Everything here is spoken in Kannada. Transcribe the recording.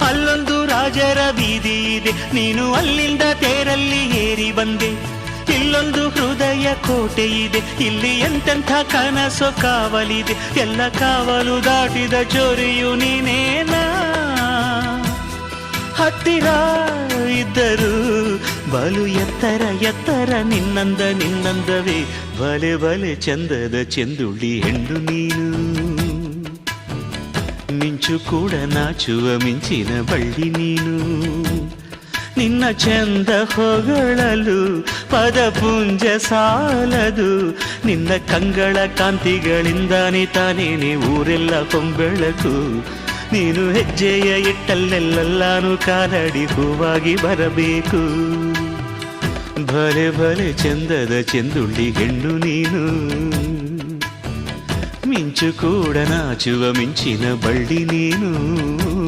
ಅಲ್ಲೊಂದು ರಾಜರ ಬೀದಿ ಇದೆ. ನೀನು ಅಲ್ಲಿಂದ ತೇರಲ್ಲಿ ಏರಿ ಬಂದೆ. ಇಲ್ಲೊಂದು ಹೃದಯ ಕೋಟೆ ಇದೆ. ಇಲ್ಲಿ ಎಂತೆಂಥ ಕನಸು ಕಾವಲಿದೆ. ಎಲ್ಲ ಕಾವಲು ದಾಟಿದ ಚೋರಿಯು ನೀನೇನಾ? ಹತ್ತಿರ ಇದ್ದರು ಬಲು ಎತ್ತರ ಎತ್ತರ ನಿನ್ನಂದ ನಿನ್ನಂದವೇ. ಬಲೆ ಬಲೆ ಚಂದದ ಚೆಂದುಳ್ಳಿ ಹೆಣ್ಣು ನೀನು. ಮಿಂಚು ಕೂಡ ನಾಚುವ ಮಿಂಚಿನ ಬಳ್ಳಿ ನೀನು. ನಿನ್ನ ಚಂದ ಹೊಗಳಲು ಪದಪುಂಜ ಸಾಲದು. ನಿನ್ನ ಕಂಗಳ ಕಾಂತಿಗಳಿಂದಾನೆ ತಾನೇನೆ ಊರೆಲ್ಲ ಹೊಂಬೆಳಕು ನೀನು ಹೆಜ್ಜೆಯ ಇಟ್ಟಲ್ಲೆಲ್ಲಾನು ಕಾಲಡಿ ಹೂವಾಗಿ ಬರಬೇಕು. ಭಲೆ ಭಲೆ ಚಂದದ ಚೆಂದುಳ್ಳಿ ಹೆಣ್ಣು ನೀನು. ಮಿಂಚು ಕೂಡ ನಾಚುವ ಮಿಂಚಿನ ಬಳ್ಳಿ ನೀನು